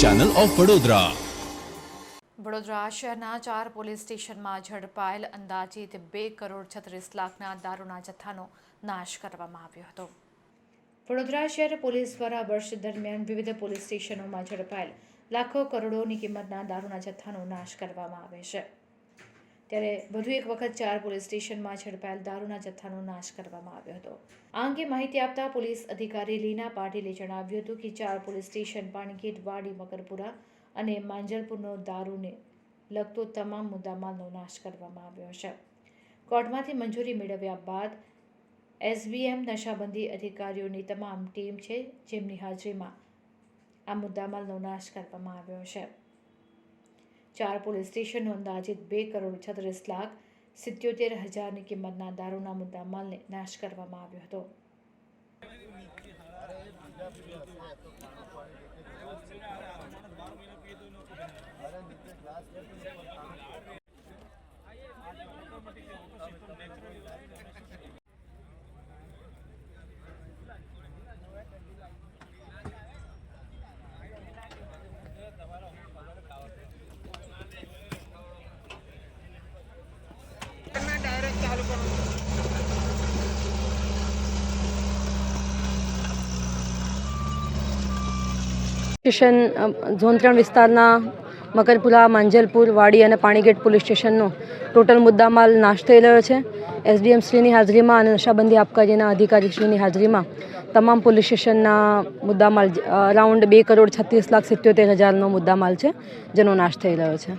Channel of Vadodara Vadodara શહેરના ચાર police સ્ટેશનમાં ઝડપાયેલ અંદાજિત બે કરોડ છત્રીસ લાખના દારૂના જથ્થાનો નાશ કરવામાં આવ્યો હતો. વડોદરા શહેર પોલીસ દ્વારા વર્ષ દરમિયાન વિવિધ પોલીસ સ્ટેશનોમાં ઝડપાયેલ લાખો કરોડોની કિંમતના દારૂના જથ્થાનો નાશ કરવામાં આવે છે. ત્યારે વધુ એક વખત ચાર પોલીસ સ્ટેશનમાં ઝડપાયેલ દારૂના જથ્થાનો નાશ કરવામાં આવ્યો હતો. આ અંગે માહિતી આપતા પોલીસ અધિકારી લીના પાટીલે જણાવ્યું હતું કે ચાર પોલીસ સ્ટેશન પાણીગેટ વાડી, મકરપુરા અને માંજલપુરનો દારૂને લગતો તમામ મુદ્દામાલનો નાશ કરવામાં આવ્યો છે. કોર્ટમાંથી મંજૂરી મેળવ્યા બાદ એસબીએમ નશાબંધી અધિકારીઓની તમામ ટીમ છે જેમની હાજરીમાં આ મુદ્દામાલનો નાશ કરવામાં આવ્યો છે. ચાર પોલીસ સ્ટેશનો અંદાજિત બે કરોડ છત્રીસ લાખ સિત્યોતેર હજારની કિંમતના દારૂના મુદ્દામાલને નાશ કરવામાં આવ્યો હતો. સ્ટેશન ઝોન ત્રણ વિસ્તારના મકરપુરા માંજલપુર, વાડી અને પાણીગેટ પોલીસ સ્ટેશનનો ટોટલ મુદ્દામાલ નાશ થઈ રહ્યો છે. એસડીએમ શ્રીની હાજરીમાં અને નશાબંધી આબકારીના અધિકારી શ્રીની હાજરીમાં તમામ પોલીસ સ્ટેશનના મુદ્દામાલ અરાઉન્ડ બે કરોડ છત્રીસ લાખ સિત્યોતેર હજારનો મુદ્દામાલ છે, જેનો નાશ થઈ રહ્યો છે.